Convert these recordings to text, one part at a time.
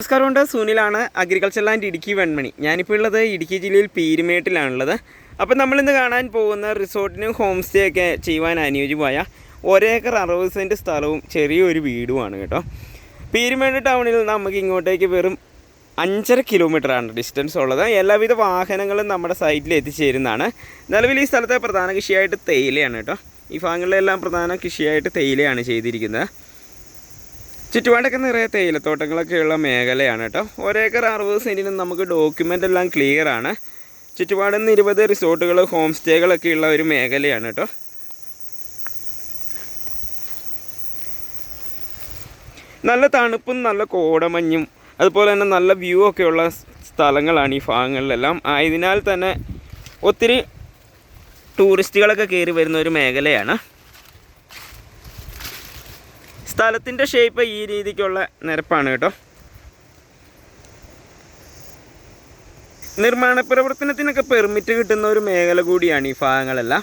നമസ്കാരമുണ്ട്. സുനിലാണ് agriculture land Idukki Venmani. ഞാനിപ്പോൾ ഉള്ളത് ഇടുക്കി ജില്ലയിൽ പീരുമേട്ടിലാണുള്ളത്. അപ്പം നമ്മളിന്ന് കാണാൻ പോകുന്ന റിസോർട്ടിനും ഹോം സ്റ്റേ ഒക്കെ ചെയ്യുവാൻ അനുയോജ്യമായ ഒരേക്കർ അറുപത് സെന്റ് സ്ഥലവും ചെറിയൊരു വീടുമാണ് കേട്ടോ. പീരുമേട് ടൗണിൽ നിന്ന് നമുക്ക് ഇങ്ങോട്ടേക്ക് വെറും അഞ്ചര കിലോമീറ്ററാണ് ഡിസ്റ്റൻസ് ഉള്ളത്. എല്ലാവിധ വാഹനങ്ങളും നമ്മുടെ സൈറ്റിൽ എത്തിച്ചേരുന്നതാണ്. നിലവിൽ ഈ സ്ഥലത്തെ പ്രധാന കൃഷിയായിട്ട് തേയിലയാണ് കേട്ടോ. ഈ ഭാഗങ്ങളിലെല്ലാം പ്രധാന കൃഷിയായിട്ട് തേയിലയാണ് ചെയ്തിരിക്കുന്നത്. ചുറ്റുപാടൊക്കെ നിറയെ തേയിലത്തോട്ടങ്ങളൊക്കെയുള്ള മേഖലയാണ് കേട്ടോ. ഒരേക്കർ അറുപത് സെന്റിന് നമുക്ക് ഡോക്യുമെന്റ് എല്ലാം ക്ലിയർ ആണ്. ചുറ്റുപാട് ഇരുപത് റിസോർട്ടുകൾ ഹോം സ്റ്റേകളൊക്കെ ഉള്ള ഒരു മേഖലയാണ് കേട്ടോ. നല്ല തണുപ്പും നല്ല കോടമഞ്ഞും അതുപോലെ തന്നെ നല്ല വ്യൂ ഒക്കെ ഉള്ള സ്ഥലങ്ങളാണ് ഈ ഭാഗങ്ങളിലെല്ലാം. ആയതിനാൽ തന്നെ ഒത്തിരി ടൂറിസ്റ്റുകളൊക്കെ കയറി വരുന്ന ഒരു മേഖലയാണ്. സ്ഥലത്തിന്റെ ഷേപ്പ് ഈ രീതിക്കുള്ള നിരപ്പാണ് കേട്ടോ. നിർമ്മാണ പ്രവർത്തനത്തിനൊക്കെ പെർമിറ്റ് കിട്ടുന്ന ഒരു മേഖല കൂടിയാണ് ഈ ഭാഗങ്ങളെല്ലാം.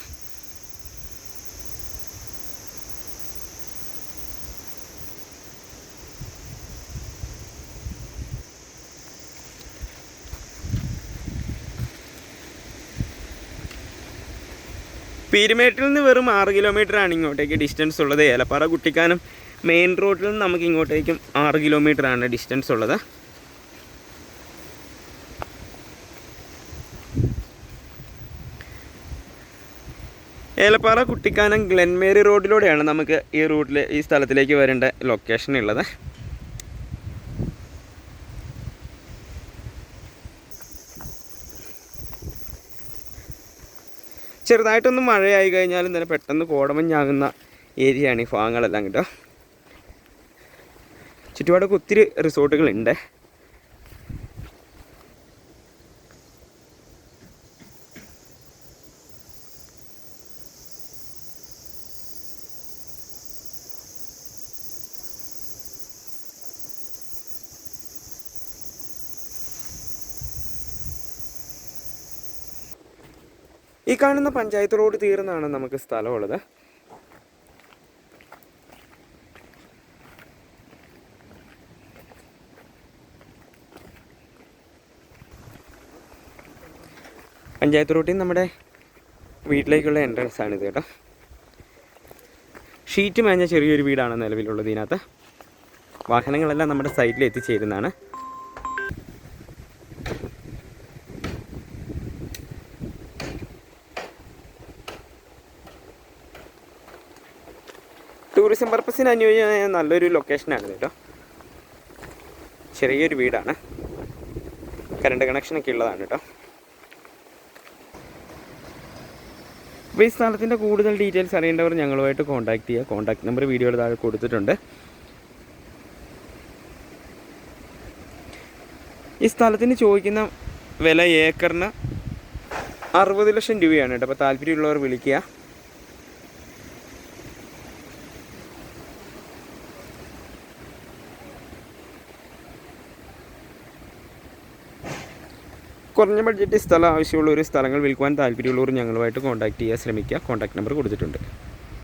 പീരുമേട്ടിൽ നിന്ന് വെറും ആറ് കിലോമീറ്റർ ആണ് ഇങ്ങോട്ടേക്ക് ഡിസ്റ്റൻസ് ഉള്ളത്. ഏലപ്പാറ കുട്ടിക്കാനം മെയിൻ റോഡിൽ നിന്ന് നമുക്ക് ഇങ്ങോട്ടേക്കും ആറ് കിലോമീറ്റർ ആണ് ഡിസ്റ്റൻസ് ഉള്ളത്. ഏലപ്പാറ കുട്ടിക്കാനം ഗ്ലെൻമേരി റോഡിലൂടെയാണ് നമുക്ക് ഈ റൂട്ടിൽ ഈ സ്ഥലത്തിലേക്ക് വരേണ്ട ലൊക്കേഷൻ ഉള്ളത്. ചെറുതായിട്ടൊന്ന് മഴയായി കഴിഞ്ഞാലും തന്നെ പെട്ടെന്ന് കോടമഞ്ഞാകുന്ന ഏരിയയാണ് ഈ ഭാഗങ്ങളെല്ലാം കേട്ടോ. ചുറ്റുപാടൊക്കെ ഒത്തിരി റിസോർട്ടുകളുണ്ട്. ഈ കാണുന്ന പഞ്ചായത്ത് റോഡ് തീർന്നാണ് നമുക്ക് സ്ഥലമുള്ളത്. പഞ്ചായത്ത് റോട്ടിൽ നമ്മുടെ വീട്ടിലേക്കുള്ള എൻട്രൻസ് ആണ് ഇത് കേട്ടോ. ഷീറ്റ് മേഞ്ഞ ചെറിയൊരു വീടാണ് നിലവിലുള്ളത് ഇതിനകത്ത്. വാഹനങ്ങളെല്ലാം നമ്മുടെ സൈറ്റിൽ എത്തിച്ചേരുന്നതാണ്. ടൂറിസം പർപ്പസിന് അനുയോജ്യമായ നല്ലൊരു ലൊക്കേഷനാണ് കേട്ടോ. ചെറിയൊരു വീടാണ്. കറണ്ട് കണക്ഷനൊക്കെ ഉള്ളതാണ് കേട്ടോ. അപ്പോൾ ഈ സ്ഥലത്തിന്റെ കൂടുതൽ ഡീറ്റെയിൽസ് അറിയേണ്ടവർ ഞങ്ങളുമായിട്ട് കോൺടാക്ട് ചെയ്യുക. കോൺടാക്ട് നമ്പർ വീഡിയോയുടെ താഴെ കൊടുത്തിട്ടുണ്ട്. ഈ സ്ഥലത്തിന് ചോദിക്കുന്ന വില ഏക്കറിന് അറുപത് ലക്ഷം രൂപയാണ് കേട്ടോ. അപ്പോൾ താല്പര്യമുള്ളവർ വിളിക്കുക. കുറഞ്ഞ ബഡ്ജറ്റ് സ്ഥലം ഒരു സ്ഥലങ്ങൾ വിൽക്കുവാൻ താല്പര്യമുള്ളവർ ഞങ്ങളുമായിട്ട് കോൺടാക്ട് ചെയ്യാൻ ശ്രമിക്കുക. കോൺടാക്ട് നമ്പർ കൊടുത്തിട്ടുണ്ട്.